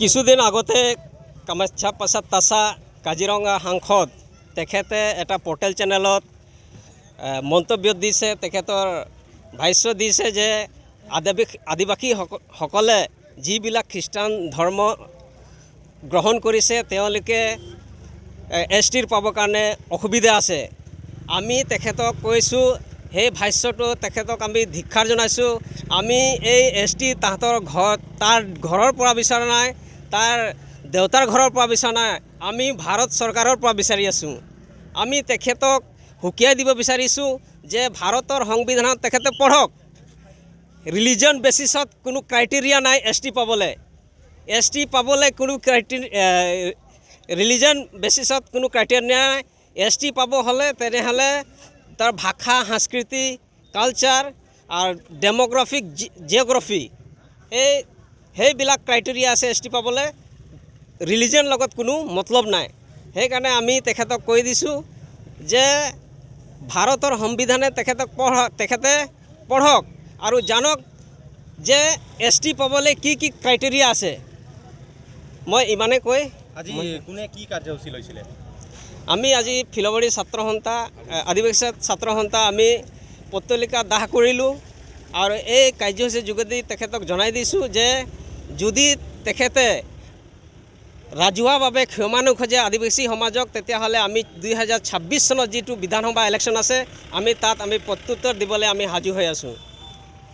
কিছুদিন আগতে কামাখ্যা প্ৰসাদ তাছা কাজিৰঙা সাংসদ তেখেতে এটা পৰ্টেল চেনেলত মন্তব্য দিছে, তেখেতৰ ভাষ্য দিছে যে আদিবাসী আদিবাসীসকলে যিবিলাক খ্ৰীষ্টান ধৰ্ম গ্ৰহণ কৰিছে, তেওঁলোকে এছ টিৰ পাবৰ কাৰণে অসুবিধা আছে। আমি তেখেতক কৈছোঁ, সেই ভাষ্যটো তেখেতক আমি ধিক্ষাৰ জনাইছোঁ। আমি এই এছ টি তাহাঁতৰ ঘৰ তাৰ ঘৰৰ পৰা বিচৰা নাই, তাৰ দেউতাৰ ঘৰৰ পৰা বিচৰা নাই। আমি ভাৰত চৰকাৰৰ পৰা বিচাৰি আছোঁ। আমি তেখেতক সুকীয়াই দিব বিচাৰিছোঁ যে ভাৰতৰ সংবিধানত তেখেতে পঢ়ক। ৰিলিজন বেচিছত কোনো ক্ৰাইটেৰিয়া নাই এছ টি পাবলৈ। এছ টি পাবলৈ কোনো ক্ৰাইটেৰি ৰিলিজন বেচিছত কোনো ক্ৰাইটেৰিয়া নাই। এছ টি পাব হ'লে তেনেহ'লে তাৰ ভাষা, সংস্কৃতি, কালচাৰ আৰু ডেম'গ্ৰাফিক জিঅ'গ্ৰাফি, এই সেইবিলাক ক্ৰাইটেৰিয়া আছে এছ টি পাবলৈ। ৰিলিজন লগত কোনো মতলব নাই। সেইকাৰণে আমি তেখেতক কৈ দিছোঁ যে ভাৰতৰ সংবিধানে তেখেতক পঢ় তেখেতে পঢ়ক আৰু জানক যে এছ টি পাবলৈ কি কি ক্ৰাইটেৰিয়া আছে। মই ইমানে কৈ আজি কোনে কি কাৰ্যসূচী লৈছিলে? আমি আজি ফিলবাৰী ছাত্ৰ সন্থা আদিবাসী ছাত্ৰ সন্থা আমি পত্তলিকা দাহ কৰিলোঁ আৰু এই কাৰ্যসূচীৰ যোগেদি তেখেতক জনাই দিছোঁ যে যদি তেখেতে ৰাজহুৱাভাৱে ক্ষমা নোখোজে আদিবাসী সমাজক, তেতিয়াহ'লে আমি দুই হাজাৰ ছাব্বিছ চনত যিটো বিধানসভা ইলেকশ্যন আছে, আমি তাত আমি প্ৰত্যুত্তৰ দিবলৈ আমি সাজু হৈ আছোঁ।